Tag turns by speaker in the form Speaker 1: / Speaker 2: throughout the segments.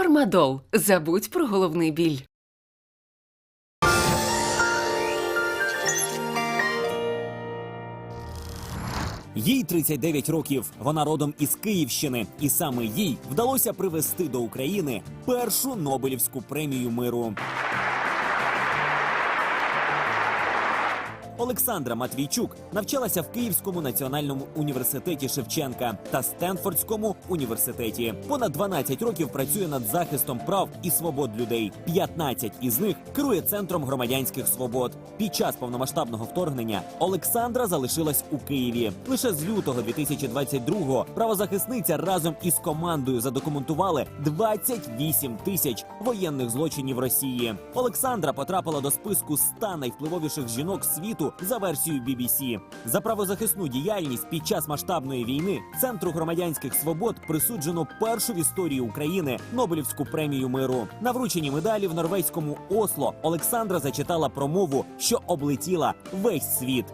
Speaker 1: Фармадол. Забудь про головний біль.
Speaker 2: Їй 39 років. Вона родом із Київщини, і саме їй вдалося привезти до України першу Нобелівську премію миру. Олександра Матвійчук навчалася в Київському національному університеті Шевченка та Стенфордському університеті. Понад 12 років працює над захистом прав і свобод людей. 15 із них керує центром громадянських свобод. Під час повномасштабного вторгнення Олександра залишилась у Києві. Лише з лютого 2022-го правозахисниця разом із командою задокументували 28 тисяч воєнних злочинів Росії. Олександра потрапила до списку 100 найвпливовіших жінок світу за версією BBC. За правозахисну діяльність під час масштабної війни центру громадянських свобод присуджено першу в історії України Нобелівську премію миру. На врученні медалі в норвезькому Осло Олександра зачитала промову, що облетіла весь світ.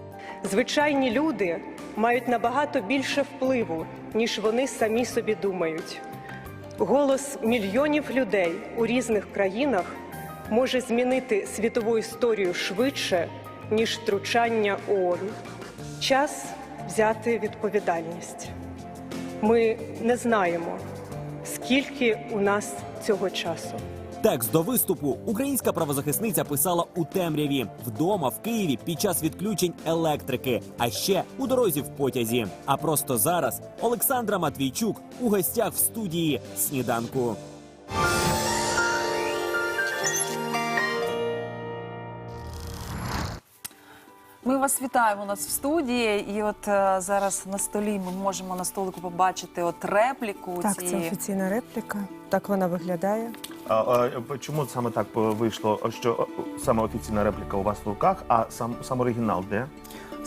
Speaker 3: Звичайні люди мають набагато більше впливу, ніж вони самі собі думають. Голос мільйонів людей у різних країнах може змінити світову історію швидше, ніж втручання ООН. Час взяти відповідальність. Ми не знаємо, скільки у нас цього часу.
Speaker 2: Текст до виступу українська правозахисниця писала у темряві вдома в Києві під час відключень електрики, а ще у дорозі в потязі. А просто зараз Олександра Матвійчук у гостях в студії сніданку.
Speaker 4: Ми вас вітаємо у нас в студії, і от е, зараз на столі ми можемо на столику побачити от репліку.
Speaker 5: Так, це
Speaker 4: цієї.
Speaker 5: офіційна репліка. Так вона виглядає.
Speaker 6: А, а чому саме так е, вийшло? Що е, саме офіційна репліка у вас в руках, а сам сам оригінал де?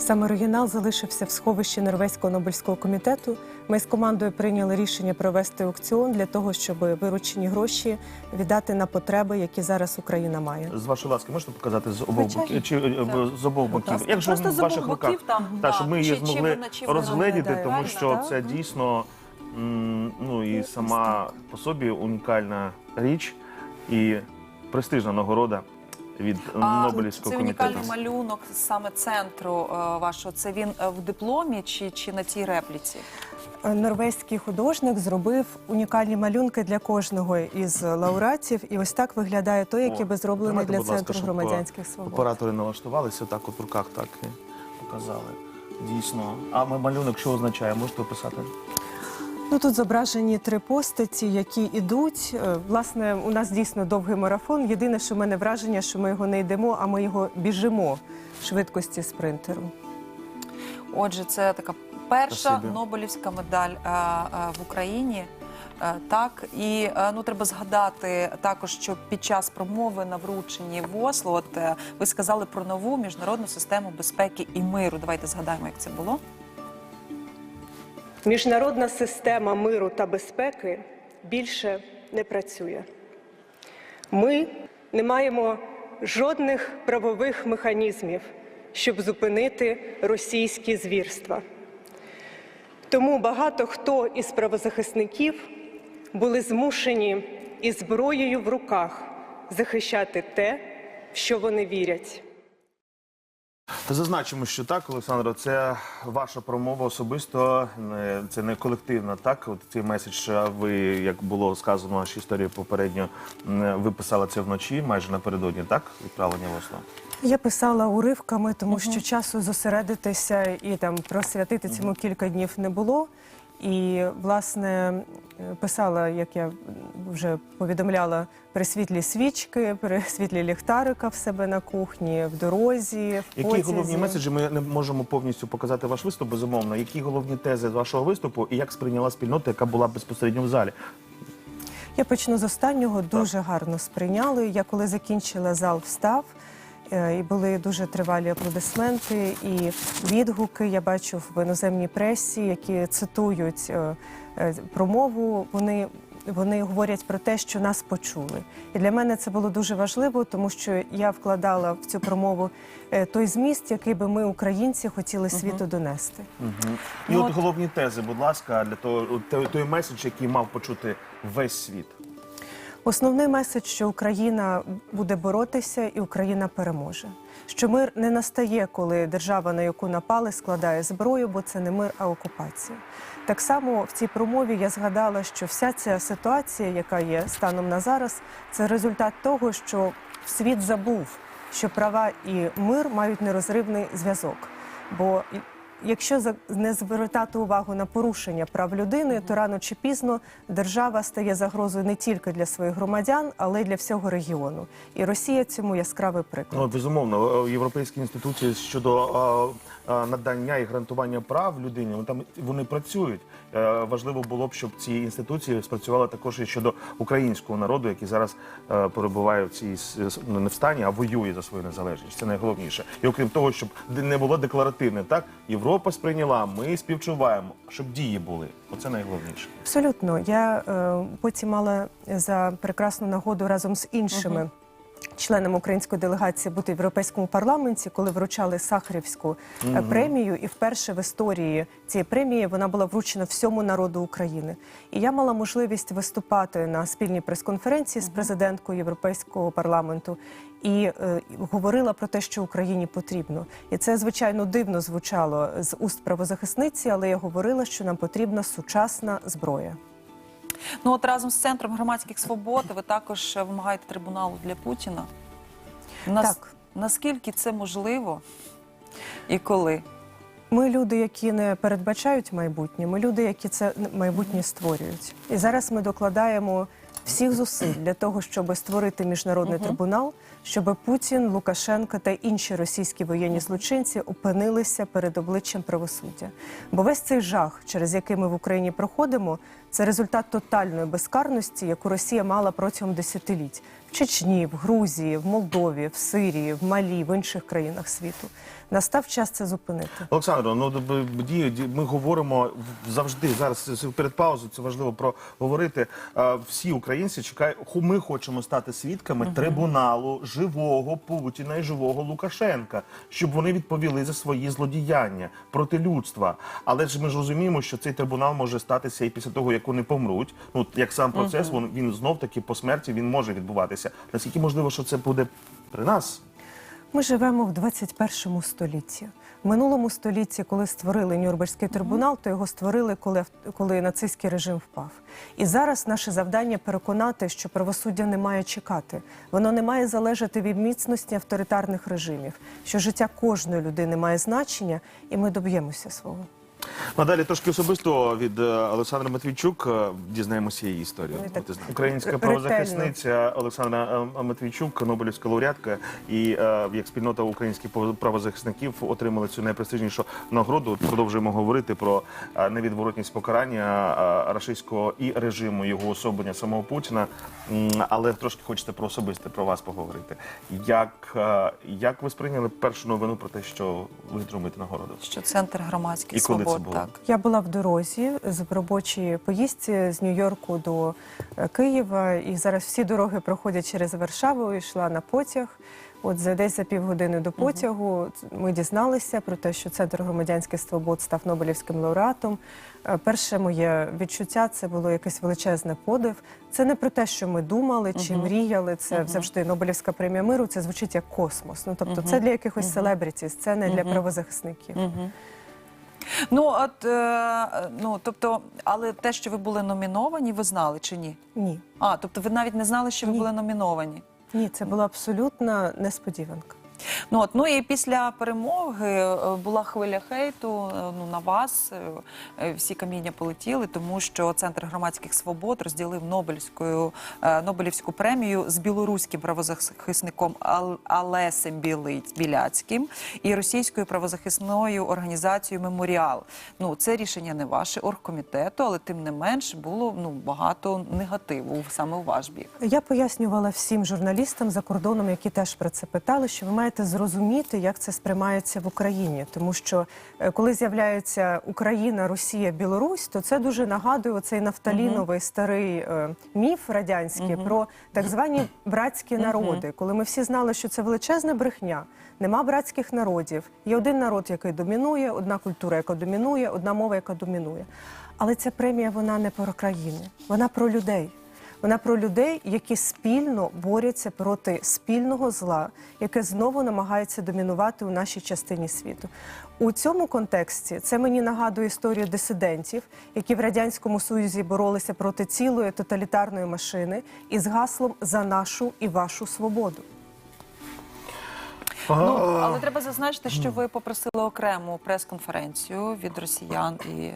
Speaker 5: Сам оригінал залишився в сховищі Норвезького Нобельського комітету. Ми з командою прийняли рішення провести аукціон для того, щоб виручені гроші віддати на потреби, які зараз Україна має.
Speaker 6: З вашої ласки можете показати з обох боків чи е,
Speaker 4: Так.
Speaker 6: з обох боків?
Speaker 4: Просто-
Speaker 6: Як же
Speaker 4: просто
Speaker 6: в
Speaker 4: з
Speaker 6: ваших руках?
Speaker 4: там,
Speaker 6: Так,
Speaker 4: да.
Speaker 6: щоб ми її
Speaker 4: Чи-
Speaker 6: змогли
Speaker 4: чи
Speaker 6: розгледіти, тому що
Speaker 5: так?
Speaker 6: це дійсно ну і сама по собі унікальна річ і престижна нагорода від
Speaker 4: А
Speaker 6: Нобелівського
Speaker 4: це
Speaker 6: комітету.
Speaker 4: унікальний малюнок саме центру е, вашого. Це він е, в дипломі чи, чи на тій репліці?
Speaker 5: Е, Норвезький художник зробив унікальні малюнки для кожного із лауреатів, і ось так виглядає той, який би зроблений
Speaker 6: давайте,
Speaker 5: для
Speaker 6: будь ласка,
Speaker 5: центру
Speaker 6: щоб,
Speaker 5: громадянських
Speaker 6: е,
Speaker 5: свобод.
Speaker 6: Оператори налаштувалися так от в руках, так і показали. Дійсно. А ми малюнок що означає? Можете описати?
Speaker 5: Ну тут зображені три постаті, які йдуть. Е, Власне, у нас дійсно довгий марафон. Єдине, що в мене враження, що ми його не йдемо, а ми його біжимо швидкості спринтеру.
Speaker 4: Отже, це така перша
Speaker 6: Спасибі.
Speaker 4: Нобелівська медаль е, е, в Україні. Так, і ну треба згадати також, що під час промови на врученні в Осло, от ви сказали про нову міжнародну систему безпеки і миру. Давайте згадаємо, як це було.
Speaker 3: Міжнародна система миру та безпеки більше не працює. Ми не маємо жодних правових механізмів, щоб зупинити російські звірства. Тому багато хто із правозахисників були змушені із зброєю в руках захищати те, в що вони вірять.
Speaker 6: Зазначимо, що так, Олександро, це ваша промова особисто, це не колективна. Так, от цей меседж, ви, як було сказано в нашій історії попередньо, ви писали це вночі, майже напередодні, так? Відправлення в основу.
Speaker 5: Я писала уривками, тому що часу зосередитися і там просвятити цьому кілька днів не було. І власне е, писала, як я вже повідомляла, при світлі свічки, при світлі ліхтарика в себе на кухні, в дорозі, в
Speaker 6: Які
Speaker 5: потязі.
Speaker 6: головні меседжі ми не можемо повністю показати ваш виступ, безумовно. Які головні тези вашого виступу і як сприйняла спільнота, яка була безпосередньо в залі?
Speaker 5: Я почну з останнього. Дуже гарно сприйняли. Я коли закінчила зал встав. Е, І були дуже тривалі аплодисменти і відгуки. Я бачу в іноземній пресі, які цитують е, е, промову. Вони вони говорять про те, що нас почули. І для мене це було дуже важливо, тому що я вкладала в цю промову той зміст, який би ми, українці, хотіли світу донести.
Speaker 6: І
Speaker 4: Ну,
Speaker 6: от
Speaker 4: от-
Speaker 6: головні тези, будь ласка, для того той меседж, який мав почути весь світ.
Speaker 5: Основний меседж, що Україна буде боротися і Україна переможе. Що мир не настає, коли держава, на яку напали, складає зброю, бо це не мир, а окупація. Так само в цій промові я згадала, що вся ця ситуація, яка є станом на зараз, це результат того, що світ забув, що права і мир мають нерозривний зв'язок. Бо Якщо за- не звертати увагу на порушення прав людини, то рано чи пізно держава стає загрозою не тільки для своїх громадян, але й для всього регіону. І Росія цьому яскравий приклад.
Speaker 6: Ну, безумовно, е, європейські інституції щодо е, е, надання і гарантування прав людині, вони там вони працюють. Е, Важливо було б, щоб ці інституції спрацювали також і щодо українського народу, який зараз е, перебуває в цій ну, не в стані, а воює за свою незалежність. Це найголовніше. І окрім того, щоб не було декларативне, так Європа сприйняла, ми співчуваємо, щоб дії були. Оце найголовніше.
Speaker 5: Абсолютно. Я е, потім мала за прекрасну нагоду разом з іншими. Членами української делегації бути в європейському парламенті, коли вручали Сахарівську е, премію, і вперше в історії цієї премії вона була вручена всьому народу України. І я мала можливість виступати на спільній прес-конференції з президенткою Європейського парламенту і е, говорила про те, що Україні потрібно. І це звичайно дивно звучало з уст правозахисниці, але я говорила, що нам потрібна сучасна зброя.
Speaker 4: Ну от разом з центром громадських свобод ви також е, вимагаєте трибуналу для Путіна. Нас-
Speaker 5: Так.
Speaker 4: Наскільки це можливо і коли?
Speaker 5: Ми люди, які не передбачають майбутнє, ми люди, які це майбутнє створюють. І зараз ми докладаємо всіх зусиль для того, щоб створити міжнародний трибунал, щоб Путін, Лукашенко та інші російські воєнні злочинці опинилися перед обличчям правосуддя. Бо весь цей жах, через який ми в Україні проходимо, це результат тотальної безкарності, яку Росія мала протягом десятиліть в Чечні, в Грузії, в Молдові, в Сирії, в Малі, в інших країнах світу. Настав час це зупинити.
Speaker 6: Олександро, ну ми говоримо завжди зараз перед паузою. Це важливо проговорити. Всі українці чекають. Ми хочемо стати свідками трибуналу живого Путіна і живого Лукашенка, щоб вони відповіли за свої злодіяння проти людства. Але ж ми ж розуміємо, що цей трибунал може статися і після того, як вони помруть. Ну як сам процес, він, він знов таки по смерті він може відбуватися. Наскільки можливо, що це буде при нас?
Speaker 5: Ми живемо в 21 столітті. В минулому столітті, коли створили Нюрнберзький трибунал, то його створили, коли, коли нацистський режим впав. І зараз наше завдання переконати, що правосуддя не має чекати. Воно не має залежати від міцності авторитарних режимів, що життя кожної людини має значення, і ми доб'ємося свого.
Speaker 6: Надалі трошки особисто від е, Олександра Матвійчук е, дізнаємося її історію.
Speaker 5: Так
Speaker 6: Українська правозахисниця Олександра е, Матвійчук, Нобелівська лауреатка, і як спільнота українських правозахисників отримали цю найпрестижнішу нагороду. Продовжуємо говорити про невідворотність покарання рашистського і режиму його особлення самого Путіна. Але трошки хочете про особисте про вас поговорити. Як, як ви сприйняли першу новину про те, що ви отримуєте нагороду?
Speaker 4: Що центр громадських
Speaker 6: коли це було?
Speaker 4: так.
Speaker 5: Я була в дорозі з в робочій поїздці з Нью-Йорку до е, Києва, і зараз всі дороги проходять через Варшаву. Йшла на потяг. От за десь за півгодини до потягу ми дізналися про те, що центр громадянських свобод став Нобелівським лауреатом. Е, Перше моє відчуття це було якесь величезне подив. Це не про те, що ми думали чи мріяли. Це завжди Нобелівська премія миру. Це звучить як космос. Ну тобто, це для якихось селебрітіс, це не для правозахисників.
Speaker 4: Ну от е, ну тобто, але те, що ви були номіновані, ви знали чи ні?
Speaker 5: Ні.
Speaker 4: А, тобто ви навіть не знали, що ви
Speaker 5: Ні.
Speaker 4: були номіновані.
Speaker 5: Ні, це була абсолютна несподіванка.
Speaker 4: Ну от ну і після перемоги е, була хвиля хейту е, ну на вас. е, Всі каміння полетіли, тому що центр громадських свобод розділив Нобелівську е, Нобелівську премію з білоруським правозахисником Ал- Алесем Біляцьким і російською правозахисною організацією Меморіал. Ну це рішення не ваше оргкомітету, але тим не менш було ну багато негативу саме у ваш бік.
Speaker 5: Я пояснювала всім журналістам за кордоном, які теж про це питали, що ви маєте зрозуміти, як це сприймається в Україні. Тому що е, коли з'являється Україна, Росія, Білорусь, то це дуже нагадує оцей нафталіновий старий е, міф радянський про так звані братські народи, коли ми всі знали, що це величезна брехня. Нема братських народів. Є один народ, який домінує, одна культура, яка домінує, одна мова, яка домінує. Але ця премія вона не про країни, вона про людей. Вона про людей, які спільно борються проти спільного зла, яке знову намагається домінувати у нашій частині світу. У цьому контексті це мені нагадує історію дисидентів, які в радянському союзі боролися проти цілої тоталітарної машини із гаслом за нашу і вашу свободу.
Speaker 4: Ну, але треба зазначити, що ви попросили окрему прес-конференцію від росіян і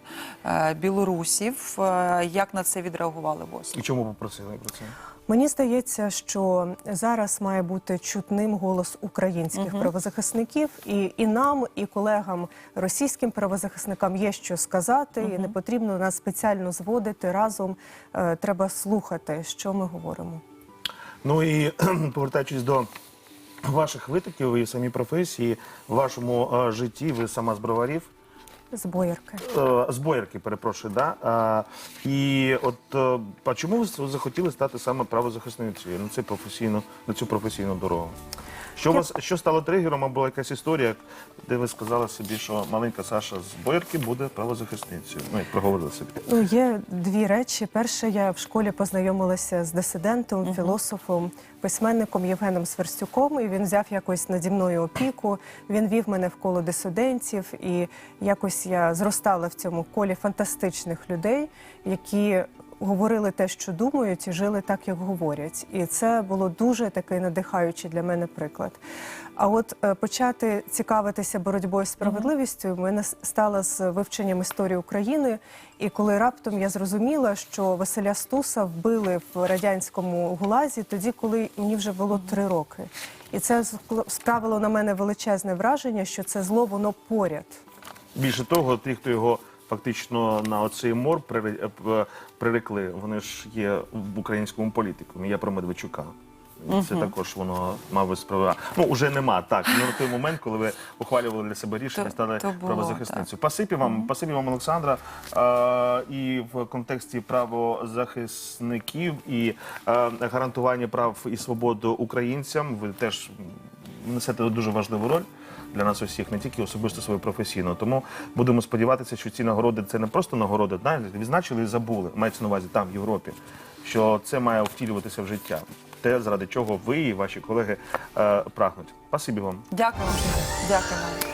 Speaker 4: е, білорусів. Е, як на це відреагували в
Speaker 6: І чому попросили про це?
Speaker 5: Мені здається, що зараз має бути чутним голос українських правозахисників, і, і нам, і колегам російським правозахисникам є що сказати, і не потрібно нас спеціально зводити разом. Е, треба слухати, що ми говоримо.
Speaker 6: Ну і повертаючись до ваших витоків, і самій професії, в вашому е, житті, ви сама з броварів.
Speaker 5: З боярки.
Speaker 6: Е, з боярки, перепрошую, да? Е, і от е, а чому ви захотіли стати саме правозахисницею на цю професійну, на цю професійну дорогу? Що у вас що стало тригером, або якась історія, де ви сказали собі, що маленька Саша з боярки буде правозахисницею? Ну, як проговорили собі.
Speaker 5: Ну, є дві речі. Перше, я в школі познайомилася з дисидентом, філософом, письменником Євгеном Сверстюком, і він взяв якось наді мною опіку. Він вів мене в коло дисидентів, і якось я зростала в цьому колі фантастичних людей, які говорили те, що думають, і жили так, як говорять. І це було дуже такий надихаючий для мене приклад. А от е, почати цікавитися боротьбою з справедливістю, мене стало з вивченням історії України. І коли раптом я зрозуміла, що Василя Стуса вбили в радянському гулазі, тоді, коли мені вже було три роки. І це справило на мене величезне враження, що це зло воно поряд.
Speaker 6: Більше того, ті, хто його фактично на оцей мор е, прирекли, вони ж є в українському політику. Я про Медведчука. Це також воно мав справа. Ну уже нема так. Ну той момент, коли ви ухвалювали для себе рішення, стали правозахисницею. Пасибі вам, пасибі вам, Олександра. А, і в контексті правозахисників і а, гарантування прав і свободи українцям. Ви теж несете дуже важливу роль для нас усіх, не тільки особисто свою професійну. Тому будемо сподіватися, що ці нагороди це не просто нагороди, знаєте, відзначили і забули. Мається на увазі там, в Європі, що це має втілюватися в життя. Те, заради чого ви і ваші колеги е, прагнуть. Спасибі вам.
Speaker 4: Дякую. Дякую.